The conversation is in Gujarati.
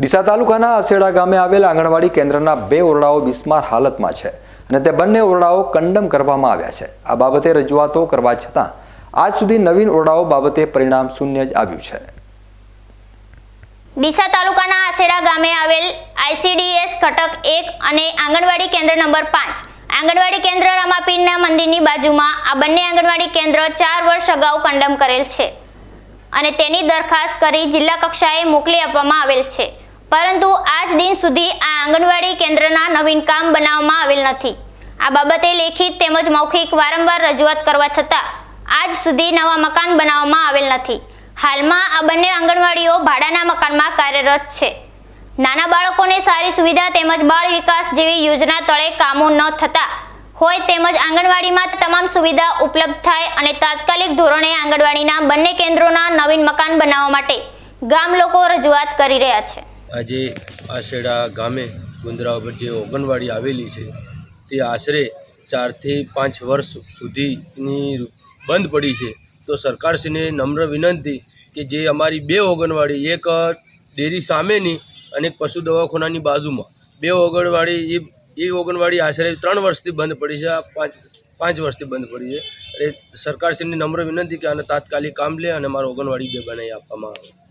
ડીસા તાલુકાના અસેડા ગામે આવેલ આંગણવાડી કેન્દ્રના બે ઓરડાઓ બિસ્માર હાલતમાં છે અને તે બંને ઓરડાઓ કંડમ કરવામાં આવ્યા છે. આ બાબતે રજૂઆતો કરવા છતાં આજ સુધી નવીન ઓરડાઓ બાબતે પરિણામ શૂન્ય જ આવ્યું છે. ડીસા તાલુકાના આસેડા ગામે આવેલ આઈસીડીએસ ઘટક એક અને આંગણવાડી કેન્દ્ર નંબર પાંચ. આંગણવાડી કેન્દ્ર રામાપીરના મંદિરની બાજુમાં આ બંને આંગણવાડી કેન્દ્ર ચાર વર્ષ અગાઉ કંડમ કરેલ છે અને તેની દરખાસ્ત કરી જિલ્લા કક્ષાએ મોકલી આપવામાં આવેલ છે. પરંતુ આજ દિન સુધી આ આંગણવાડી કેન્દ્રના નવીન કામ બનાવવામાં આવેલ નથી. આ બાબતે લેખિત તેમજ મૌખિક વારંવાર રજૂઆત કરવા છતાં, આજ સુધી નવા મકાન બનાવવામાં આવેલ નથી. હાલમાં આ બંને આંગણવાડીઓ ભાડાના મકાનમાં કાર્યરત છે. નાના બાળકોને સારી સુવિધા તેમજ બાળ વિકાસ જેવી યોજના તળે કામો ન થતા હોય તેમજ આંગણવાડીમાં તમામ સુવિધા ઉપલબ્ધ થાય અને તાત્કાલિક ધોરણે આંગણવાડીના બંને કેન્દ્રોના નવીન મકાન બનાવવા માટે ગામ લોકો રજૂઆત કરી રહ્યા છે. આજે આશેડા ગામે ગુંદરા ઉપર જે ઓગણવાડી આવેલી છે, તે આશરે ચારથી પાંચ વર્ષ સુધીની બંધ પડી છે. તો સરકારશ્રીને નમ્ર વિનંતી કે જે અમારી બે ઓગણવાડી, એક ડેરી સામેની અને એક પશુ દવાખાનાની બાજુમાં. બે ઓગણવાડી, એ એ ઓગણવાડી આશરે ત્રણ વર્ષથી બંધ પડી છે, આ પાંચ પાંચ વર્ષથી બંધ પડી છે. એટલે સરકારશ્રીને નમ્ર વિનંતી કે આને તાત્કાલિક કામ લે અને મારો ઓગણવાડી બે બનાવી આપવામાં આવે.